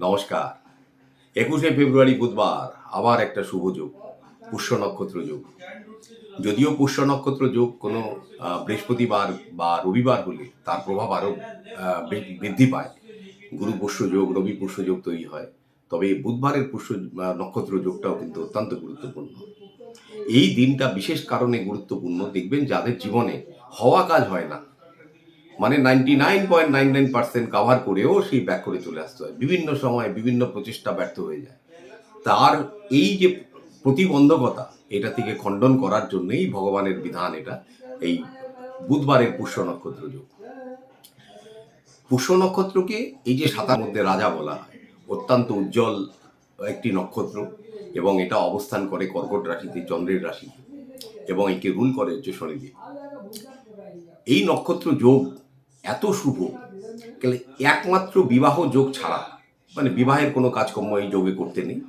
নমস্কার। একুশে ফেব্রুয়ারি বুধবার, আবার একটা শুভ যোগ, পুষ্য নক্ষত্র যোগ। যদিও পুষ্য নক্ষত্র যোগ কোনো বৃহস্পতিবার বা রবিবার হলে তার প্রভাব আরও বৃদ্ধি পায়। গুরু পুষ্য যোগ, রবি পুষ্য যোগ তৈরি হয়। তবে বুধবারের পুষ্য নক্ষত্র যোগটাও কিন্তু অত্যন্ত গুরুত্বপূর্ণ। এই দিনটা বিশেষ কারণে গুরুত্বপূর্ণ। দেখবেন যাদের জীবনে হওয়া কাজ হয় না মানে ninety nine point nine nine percent cover করেও সেই ব্যাক করে চলে আসতে হয়। বিভিন্ন সময় বিভিন্ন প্রচেষ্টা ব্যর্থ হয়ে যায়। তার এই যে প্রতিবন্ধকতা, এটা থেকে খণ্ডন করার জন্যই ভগবানের বিধান এটা, এই বুধবারের পুষ্য নক্ষত্র যোগ। পুষ্য নক্ষত্রকে এই যে সাতার মধ্যে রাজা বলা হয়, অত্যন্ত উজ্জ্বল একটি নক্ষত্র এবং এটা অবস্থান করে কর্কট রাশিতে, চন্দ্রের রাশিতে এবং একে রুল করে হচ্ছে শনিদেব এই নক্ষত্র যোগ এত শুভ। একমাত্র বিবাহ যোগ ছাড়া মানে বিবাহের কোনো কাজকর্ম এই যোগে করতে নেই।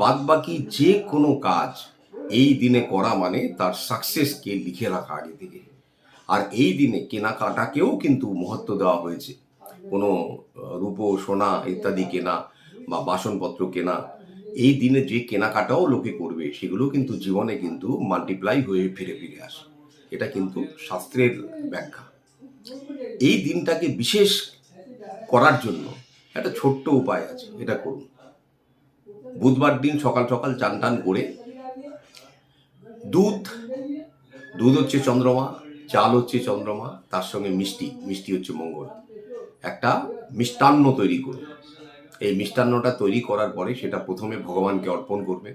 বাদ বাকি যে কোনো কাজ এই দিনে করা মানে তার সাকসেসকে লিখে রাখা আগে থেকে। আর এই দিনে কেনাকাটাকেও কিন্তু মহত্ব দেওয়া হয়েছে। কোনো রূপো, সোনা ইত্যাদি কেনা বা বাসনপত্র কেনা, এই দিনে যে কেনাকাটাও লোকে করবে, সেগুলো কিন্তু জীবনে কিন্তু মাল্টিপ্লাই হয়ে ফিরে ফিরে আসে। এটা কিন্তু শাস্ত্রের ব্যাখ্যা। এই দিনটাকে বিশেষ করার জন্য একটা ছোট্ট উপায় আছে, এটা করুন। বুধবার দিন সকাল সকাল চান টান করে দুধ দুধ হচ্ছে চন্দ্রমা, চাল হচ্ছে চন্দ্রমা, তার সঙ্গে মিষ্টি মিষ্টি হচ্ছে মঙ্গল। একটা মিষ্টান্ন তৈরি করুন। এই মিষ্টান্নটা তৈরি করার পরে সেটা প্রথমে ভগবানকে অর্পণ করবে।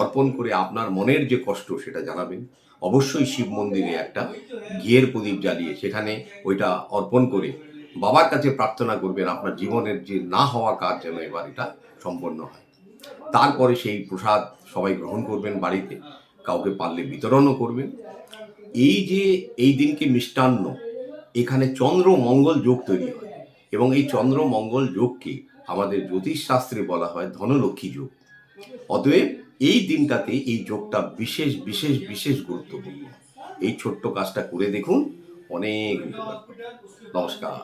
অর্পণ করে আপনার মনের যে কষ্ট সেটা জানাবেন। অবশ্যই শিব মন্দিরে একটা ঘিয়ের প্রদীপ জ্বালিয়ে সেখানে ওইটা অর্পণ করে বাবার কাছে প্রার্থনা করবেন, আপনার জীবনের যে না হওয়া কাজ যেন এবার এটা সম্পন্ন হয়। তারপরে সেই প্রসাদ সবাই গ্রহণ করবেন বাড়িতে, কাউকে পারলে বিতরণও করবেন। এই যে এই দিনকে মিষ্টান্ন, এখানে চন্দ্র মঙ্গল যোগ তৈরি হয় এবং এই চন্দ্র মঙ্গল যোগকে আমাদের জ্যোতিষ শাস্ত্রে বলা হয় ধনলক্ষ্মী যোগ। অতএব এই দিনটাতে এই যোগটা বিশেষ বিশেষ বিশেষ গুরুত্বপূর্ণ। এই ছোট্ট কাজটা করে দেখুন, অনেক নমস্কার।